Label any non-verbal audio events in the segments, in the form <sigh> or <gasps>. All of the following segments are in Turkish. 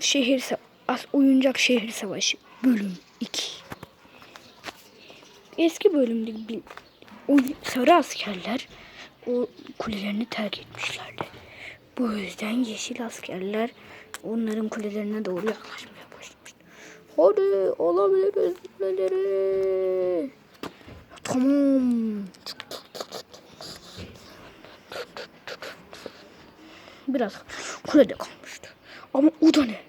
Şehir As Oyuncak Şehir Savaşı bölüm 2. Eski bölümde bir sarı askerler o kulelerini terk etmişlerdi. Bu yüzden yeşil askerler onların kulelerine doğru yaklaşmaya başlamıştı. Hadi alabiliriz kuleleri. Tamam. Biraz kulede kalmıştı. Ama o da ne?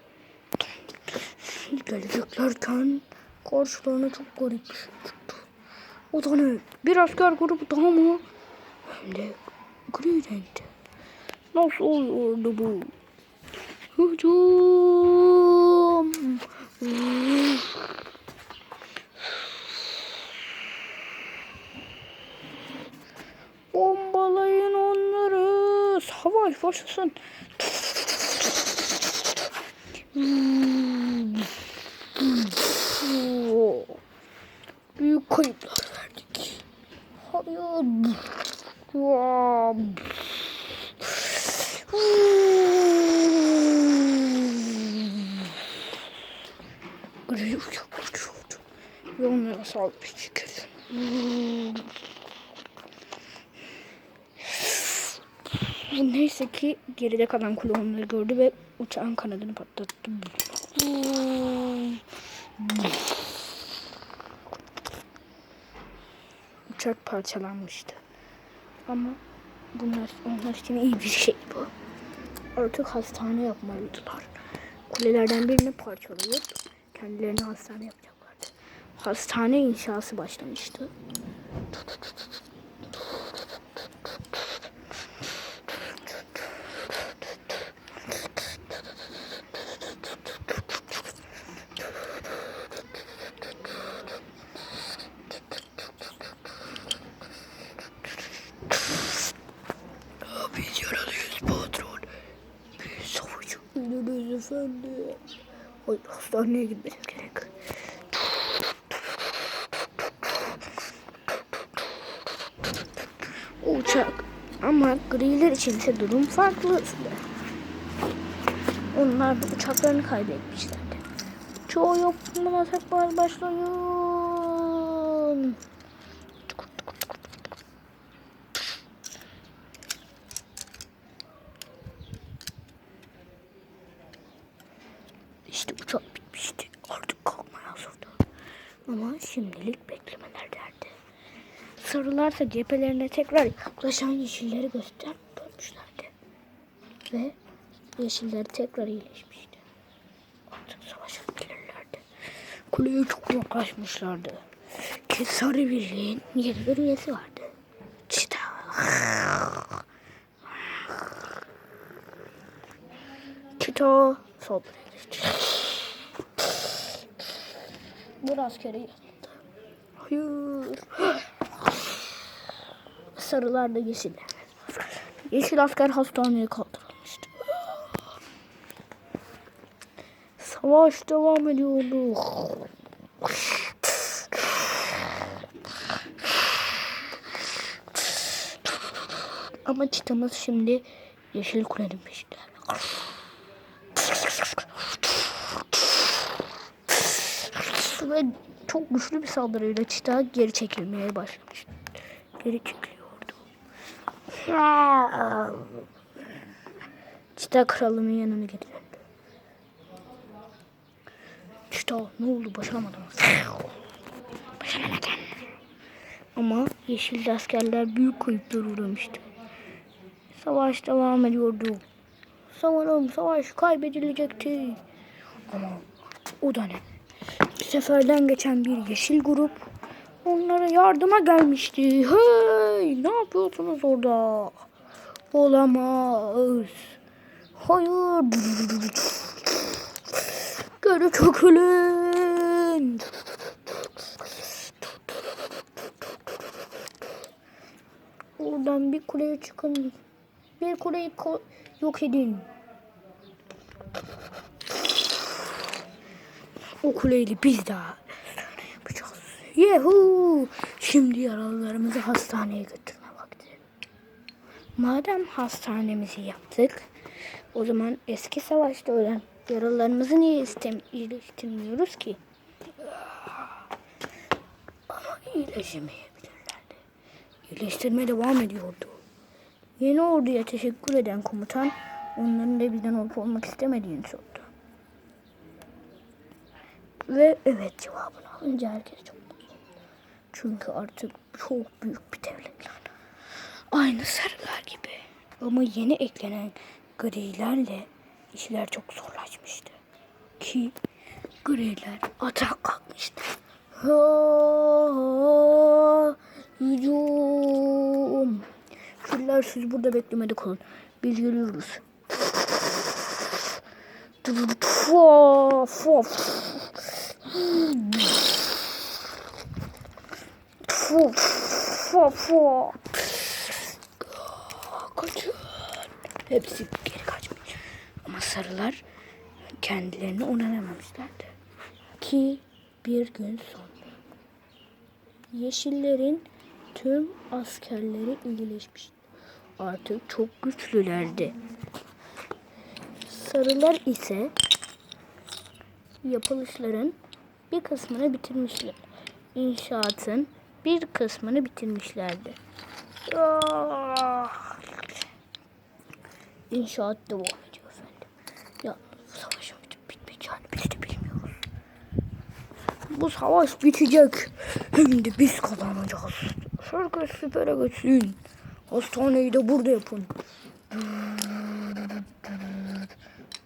Geleceklerken karşılarına çok garip bir şey çıktı. O da ne? Bir asker grubu daha mı? Hem de gri renkte. Nasıl oluyordu bu? Hücum! Bombalayın onları. Savaş başlasın. Büyük kayıplar verdik. Hayır. Gri uçak uçuyordu. Ve onlara saldırı çıkardı. Neyse ki geride kalan kule onları gördü ve uçağın kanadını patlattı. Uçak parçalanmıştı. Ama bunlar onlar için iyi bir şey bu. Artık hastane yapmalıdılar. Kulelerden birini parçalayıp kendilerine hastane yapacaklardı. Hastane inşası başlamıştı. Biz efendim. Ay hastaneye gitmemiz gerek. Uçak. Ama griler içinse durum farklı. Onlar da uçaklarını kaybetmişlerdi. Çoğu yok buna tekrar başlayın. İşte uçak bitmişti. Artık kalkmaya hazırdı. Ama şimdilik beklemelerdendi. Sarılarsa cephelerine tekrar yaklaşan yeşilleri göstermişlerdi. Ve yeşiller tekrar iyileşmişti. Artık savaşabilirlerdi. Kuleye çok yaklaşmışlardı. Ki sarı birliğin yeni bir üyesi vardı. Çita. Çita saldırıya Bu askeri. Hayır. <gasps> Sarılar da yeşiller. Yeşil asker hastaneye kaldırılmıştı. Savaş devam ediyordu. Ama çitamız şimdi yeşil kulenin peşinde. Ve çok güçlü bir saldırıyla çita geri çekilmeye başlamıştı. Geri çekiliyordu. Çita kralının yanına getirildi. Çita ne oldu başaramadın. Başaramadın. Ama yeşil askerler büyük kayıplar uğramıştı. Savaş devam ediyordu. Sanırım savaş kaybedilecekti. Ama o? Bir seferden geçen bir yeşil grup onlara yardıma gelmişti. Hey ne yapıyorsunuz orada? Olamaz. Hayır. Geri çökülün. Oradan bir kuleye çıkın. Bir kuleyi ko- yok edin. O kuleyle biz daha yapacağız. Yehu! Şimdi yaralılarımızı hastaneye götürme vakti. Madem hastanemizi yaptık, o zaman eski savaşta ölen Yaralarımızı niye istem iyileştirmiyoruz ki? Ama iyileşemeyebilirlerdi. İyileştirme devam ediyordu. Yeni orduya teşekkür eden komutan onların da bizden olup olmak istemediğini sordu. Ve evet cevabını alınca herkes çok mutlu. Çünkü artık çok büyük bir devletler. Aynı sarılar gibi. Ama yeni eklenen grilerle işler çok zorlaşmıştı. Ki griler atak kalkmıştı. Ha, hücum. Filler siz burada beklemede kalın. Biz geliyoruz. Fua, Fu, fu, fu. Kaçın. Hepsi geri kaçmış. Ama sarılar kendilerini onaramamışlardı. Ki bir gün sonra yeşillerin tüm askerleri iyileşmişti. Artık çok güçlülerdi. Sarılar ise yapılışların bir kısmını bitirmişler. İnşaatın bir kısmını bitirmişlerdi. Ah! İnşaat devam ediyor efendim. Ya savaşın bitip bitmeyeceğini biz de bilmiyoruz. Bu savaş bitecek. Hem de biz kazanacağız. Herkes süpere geçsin. Hastaneyi de burada yapın.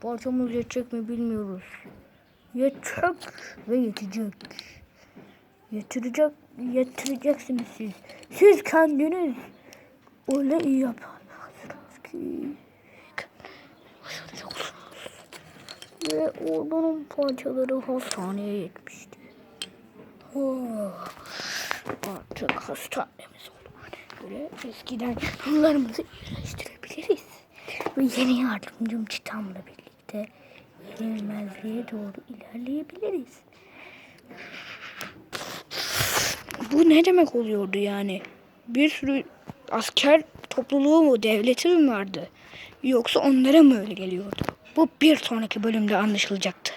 Parçamız yetecek mi bilmiyoruz. Yetecek ve yetecek. Yetirecek, yetireceksiniz siz. Siz kendiniz öyle iyi yaparsınız ki. Ve ordunun parçaları hastaneye yetmişti. Oh, artık hastanemiz oldu. Böyle eskiden yollarımızı iyileştirebiliriz. Ve yeni yardımcım Çitam'la birlikte yenilmezliğe doğru ilerleyebiliriz. Bu ne demek oluyordu yani? Bir sürü asker topluluğu mu, devleti mi vardı? Yoksa onlara mı öyle geliyordu? Bu bir sonraki bölümde anlaşılacaktı.